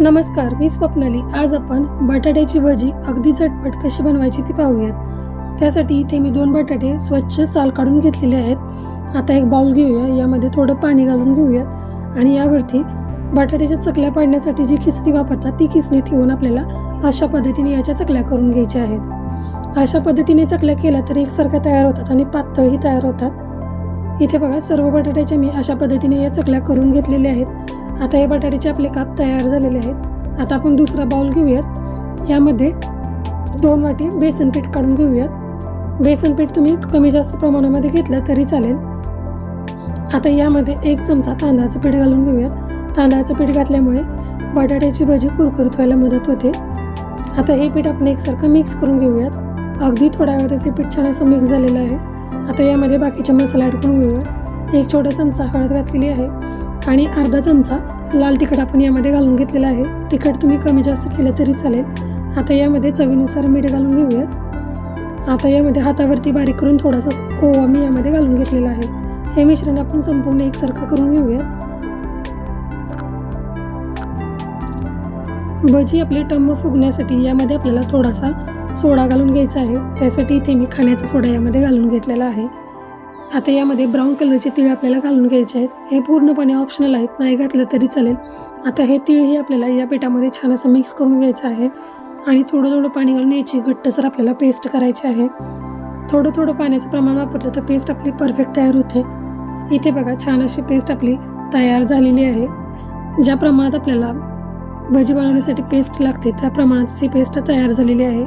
नमस्कार मी स्वप्नाली. आज आपण बटाट्याची भजी अगदी झटपट कशी बनवायची ती पाहूयात. त्यासाठी इथे मी दोन बटाटे स्वच्छ साल काढून घेतलेले आहेत. आता एक बाउल घेऊया यामध्ये थोडं पाणी घालून घेऊयात. आणि यावरती बटाट्याच्या चकल्या पाडण्यासाठी जी खिसणी वापरतात ती खिसणी ठेवून आपल्याला अशा पद्धतीने याच्या चकल्या करून घ्यायच्या आहेत. अशा पद्धतीने चकल्या केल्या तर एकसारख्या तयार होतात आणि पातळही तयार होतात. इथे बघा सर्व बटाट्याच्या मी अशा पद्धतीने या चकल्या करून घेतलेल्या आहेत. आता हे बटाट्याचे आपले काप तयार झालेले आहेत. आता आपण दुसरा बाउल घेऊयात. यामध्ये दोन वाटी बेसन पीठ काढून घेऊयात. बेसन पीठ तुम्ही कमी जास्त प्रमाणामध्ये घेतलं तरी चालेल. आता यामध्ये एक चमचा तांदळाचं पीठ घालून घेऊयात. तांदळाचं पीठ घातल्यामुळे बटाट्याची भजी कुरकुरीत व्हायला मदत होते. आता हे पीठ आपण एकसारखं मिक्स करून घेऊयात. अगदी थोड्या वेळातच हे पीठ छान असं मिक्स झालेलं आहे. आता यामध्ये बाकीचे मसाला ॲड करून घेऊयात. एक छोटा चमचा हळद घातलेली आहे. आणि अर्धा चमचा लाल तिखट आपण यामध्ये घालून घेतलेला आहे. तिखट तुम्ही कमी जास्त केलं तरी चालेल. आता यामध्ये चवीनुसार मीठ घालून घेऊयात. आता यामध्ये हातावरती बारीक करून थोडासा ओवा मी यामध्ये घालून घेतलेला आहे. हे मिश्रण आपण संपूर्ण एकसारखं करून घेऊयात. भजी आपली टम्म फुगण्यासाठी यामध्ये आपल्याला थोडासा सोडा घालून घ्यायचा आहे. त्यासाठी इथे मी खाण्याचा सोडा यामध्ये घालून घेतलेला आहे. आता यामध्ये ब्राऊन कलरचे तीळ आपल्याला घालून घ्यायचे आहेत. हे पूर्णपणे ऑप्शनल आहेत. नाही घातलं तरी चालेल. आता हे तीळही आपल्याला या पिठामध्ये छान असं मिक्स करून घ्यायचं आहे. आणि थोडं थोडं पाणी घालून याची घट्टसर आपल्याला पेस्ट करायची आहे. थोडं थोडं पाण्याचं प्रमाण वापरलं तर पेस्ट आपली परफेक्ट तयार होते. इथे बघा छान अशी पेस्ट आपली तयार झालेली आहे. ज्या प्रमाणात आपल्याला भजी बनवण्यासाठी पेस्ट लागते त्या प्रमाणात ही पेस्ट तयार झालेली आहे.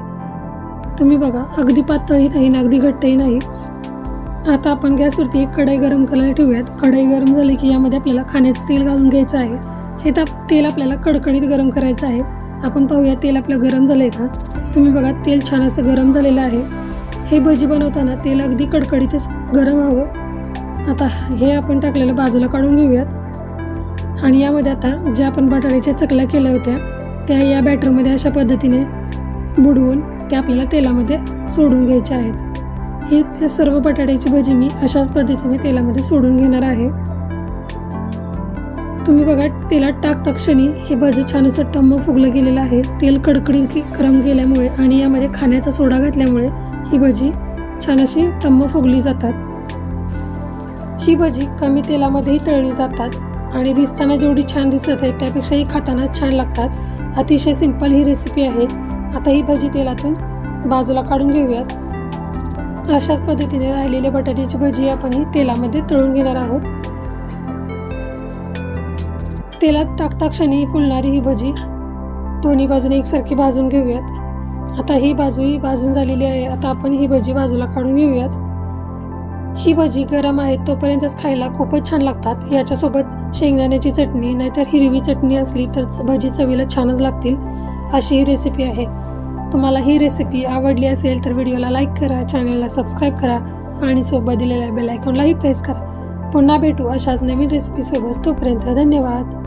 तुम्ही बघा अगदी पातळही नाही अगदी घट्टही नाही. आता आपण गॅसवरती एक कढई गरम करायला ठेवूयात. कढई गरम झाली की यामध्ये आपल्याला खाण्याचं तेल घालून घ्यायचं आहे. हे ताप तेल आपल्याला कडकडीत गरम करायचं आहे. आपण पाहूया तेल आपलं गरम झालं आहे का? तुम्ही बघा तेल छान असं गरम झालेलं आहे. हे भजी बनवताना तेल अगदी कडकडीतच गरम हवं. आता हे आपण टाकलेलं बाजूला काढून घेऊयात. आणि यामध्ये आता ज्या आपण बटाट्याच्या चकल्या केल्या होत्या त्या या बॅटरमध्ये अशा पद्धतीने बुडवून त्या आपल्याला तेलामध्ये सोडून घ्यायच्या आहेत. ही त्या सर्व बटाट्याची भजी मी अशाच पद्धतीने तेलामध्ये सोडून घेणार आहे. तुम्ही बघा तेलात टाकता क्षणी हे भजी छान असं टम्म फुगलं गेलेलं आहे. तेल कडकडीत की- गरम गेल्यामुळे आणि यामध्ये खाण्याचा सोडा घातल्यामुळे ही भजी छान अशी टम्म फुगली जातात. ही भजी कमी तेलामध्येही तळली जातात आणि दिसताना जेवढी छान दिसत आहे त्यापेक्षाही खाताना छान लागतात. अतिशय सिंपल ही रेसिपी आहे. आता ही भजी तेलातून बाजूला काढून घेऊयात. अशाच पद्धतीने राहिलेल्या बटाट्याची भजी आपण ही तेलामध्ये तळून घेणार आहोत. तेलात टाकता क्षणी फुलणारी ही भजी दोन्ही बाजूने एकसारखी भाजून घेऊयात. आता ही बाजूही भाजून झालेली आहे. आता आपण ही भजी बाजूला काढून घेऊयात. ही भजी गरम आहे तोपर्यंतच खायला खूपच छान लागतात. याच्यासोबत शेंगदाण्याची चटणी नाहीतर हिरवी चटणी असली तर च- भजी चवीला छानच लागतील अशी ही रेसिपी आहे. तुम्हाला ही रेसिपी आवडली असेल तर व्हिडिओला लाईक करा चॅनलला सबस्क्राईब करा आणि सोबत दिलेल्या बेल आयकॉनलाही प्रेस करा. पुन्हा भेटू अशाच नवीन रेसिपीसोबत तोपर्यंत धन्यवाद.